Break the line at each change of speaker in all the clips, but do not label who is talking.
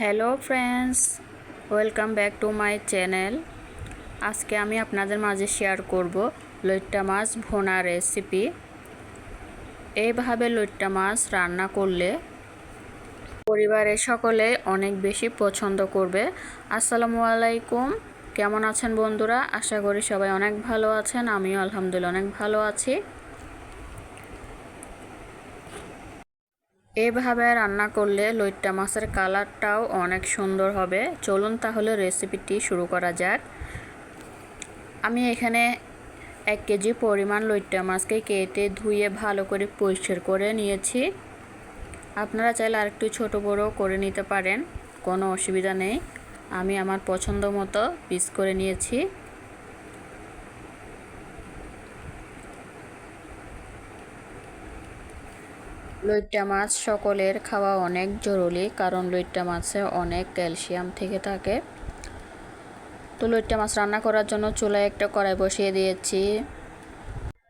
Hello friends, welcome back to my channel. আজকে আমি আপনাদের মাঝে শেয়ার করব লইট্টা মাছ ভোনা রেসিপি। এইভাবে লইট্টা মাছ রান্না করলে পরিবারের সকলে অনেক বেশি পছন্দ করবে। আসসালামু আলাইকুম, কেমন আছেন বন্ধুরা? আশা করি সবাই অনেক ভালো আছেন, আমিও আলহামদুলিল্লাহ অনেক ভালো আছি। এভাবে রান্না করলে লইট্টা মাছের কালারটাও অনেক সুন্দর হবে। চলুন তাহলে রেসিপিটি শুরু করা যাক। আমি এখানে এক কেজি পরিমাণ লইট্টা মাছকে কেটে ধুয়ে ভালো করে পরিষ্কার করে নিয়েছি। আপনারা চাইলে আরেকটু ছোটো বড়ো করে নিতে পারেন, কোনো অসুবিধা নেই। আমি আমার পছন্দ মতো পিস করে নিয়েছি। লইট্টা মাছ সকলের খাওয়া অনেক জরুরি, কারণ লইট্টা মাছে অনেক ক্যালসিয়াম থেকে থাকে। তো লইট্টা মাছ রান্না করার জন্য চুলায় একটা কড়াই বসিয়ে দিয়েছি।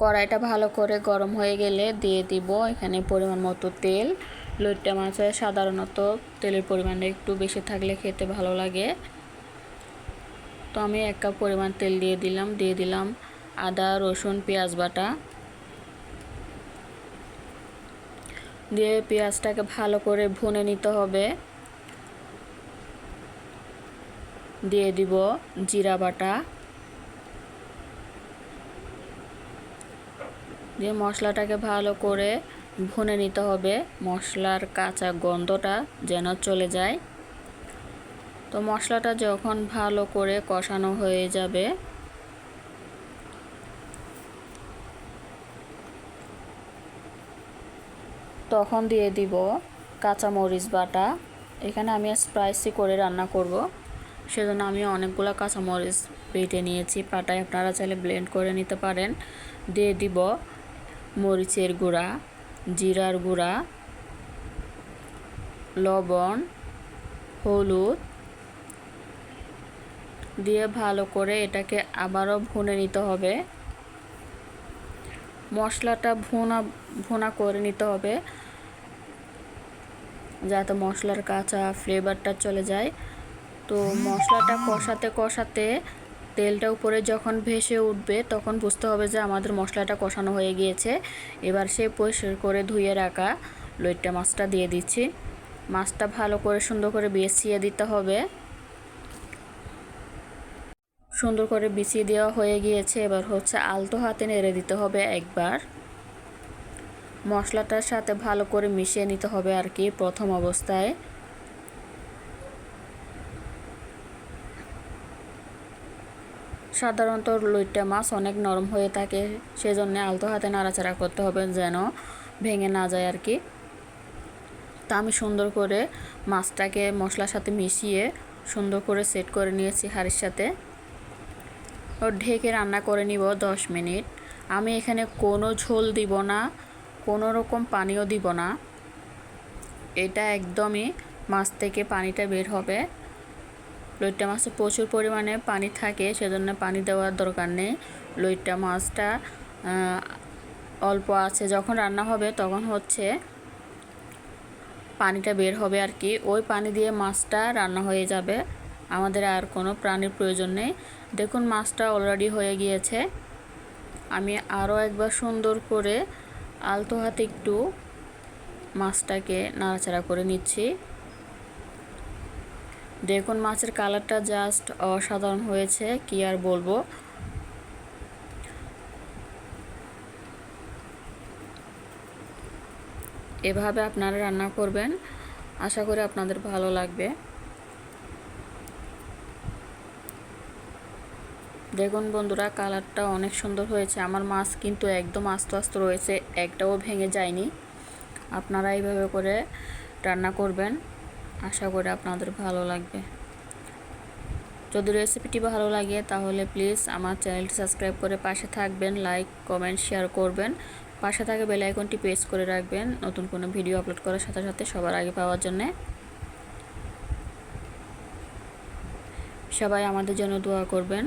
কড়াইটা ভালো করে গরম হয়ে গেলে দিয়ে দিব এখানে পরিমাণ মতো তেল। লইট্টা মাছে সাধারণত তেলের পরিমাণটা একটু বেশি থাকলে খেতে ভালো লাগে। তো আমি এক কাপ পরিমাণ তেল দিয়ে দিলাম দিয়ে দিলাম আদা, রসুন, পেঁয়াজ বাটা। দিয়ে পেঁয়াজটাকে ভালো করে ভুনে নিতে হবে। দিয়ে দিব জিরা বাটা। দিয়ে মশলাটাকে ভালো করে ভুনে নিতে হবে। মশলার কাঁচা গন্ধটা যেন চলে যায়। তো মশলাটা যখন ভালো করে কষানো হয়ে যাবে তখন দিয়ে দিব কাঁচা মরিচ বাটা। এখানে আমি স্পাইসি করে রান্না করব। সেজন্য আমি অনেকগুলো কাঁচা মরিচ বেটে নিয়েছি। পাটায় আপনারা চাইলে ব্লেন্ড করে নিতে পারেন। দিয়ে দিব মরিচের গুঁড়া, জিরার গুঁড়া, লবণ, হলুদ। দিয়ে ভালো করে এটাকে আবারও ভুনে নিতে হবে। মশলাটা ভুনা ভুনা করে নিতে হবে। যাতে মশলার কাঁচা ফ্লেভারটা চলে যায়। তো মশলাটা কষাতে কষাতে তেলটা উপরে যখন ভেসে উঠবে, তখন বুঝতে হবে যে আমাদের মশলাটা কষানো হয়ে গিয়েছে। এবার সে পরিষ্কার করে ধুয়ে রাখা লইট্টা মাছটা দিয়ে দিচ্ছি। মাছটা ভালো করে সুন্দর করে বেছিয়ে দিতে হবে। সুন্দর করে বিছিয়ে দেওয়া হয়ে গিয়েছে। এবার হচ্ছে আলতো হাতে নেড়ে দিতে হবে একবার। মশলাটার সাথে ভালো করে মিশিয়ে নিতে হবে আর কি প্রথম অবস্থায়। সাধারণত লইট্টা মাছ অনেক নরম হয়ে থাকে, সেজন্য আলতো হাতে নাড়াচাড়া করতে হবে যেন ভেঙে না যায় আর কি। তা আমি সুন্দর করে মাছটাকে মশলার সাথে মিশিয়ে সুন্দর করে সেট করে নিয়েছি হাড়ির সাথে। ও ঢেকে রান্না করে নিব দশ মিনিট। আমি এখানে কোনো ঝোল দিব না। কোনো রকম পানিও দিব না। এটা একদমই মাছ থেকে পানিটা বের হবে। লইট্টা মাছে প্রচুর পরিমাণে পানি থাকে, সেজন্য পানি দেওয়ার দরকার নেই। লইট্টা মাছটা অল্প আছে। যখন রান্না হবে তখন হচ্ছে পানিটা বের হবে আর কি। ওই পানি দিয়ে মাছটা রান্না হয়ে যাবে। আমাদের আর কোনো প্রাণীর প্রয়োজন নেই। দেখুন মাছটা অলরেডি হয়ে গিয়েছে। আমি আরও একবার সুন্দর করে আলতো হাতে একটু মাছটাকে নাড়াচাড়া করে নিচ্ছি। দেখুন, মাছের কালারটা জাস্ট অসাধারণ হয়েছে, কি আর বলব। এভাবে আপনারা রান্না করবেন, আশা করি আপনাদের ভালো লাগবে। দেখুন বন্ধুরা, কালারটা অনেক সুন্দর হয়েছে। আমার মাছ কিন্তু একদম আস্তে আস্তে রয়েছে, একটাও ভেঙে যায়নি। আপনারা এইভাবে করে রান্না করবেন, আশা করি আপনাদের ভালো লাগবে। যদি রেসিপিটি ভালো লাগে, তাহলে প্লিজ আমার চ্যানেলটি সাবস্ক্রাইব করে পাশে থাকবেন লাইক কমেন্ট শেয়ার করবেন। পাশে থাকে বেল আইকনটি প্রেস করে রাখবেন, নতুন কোনো ভিডিও আপলোড করার সাথে সাথে সবার আগে পাওয়ার জন্যে। সবাই আমাদের জন্য দোয়া করবেন।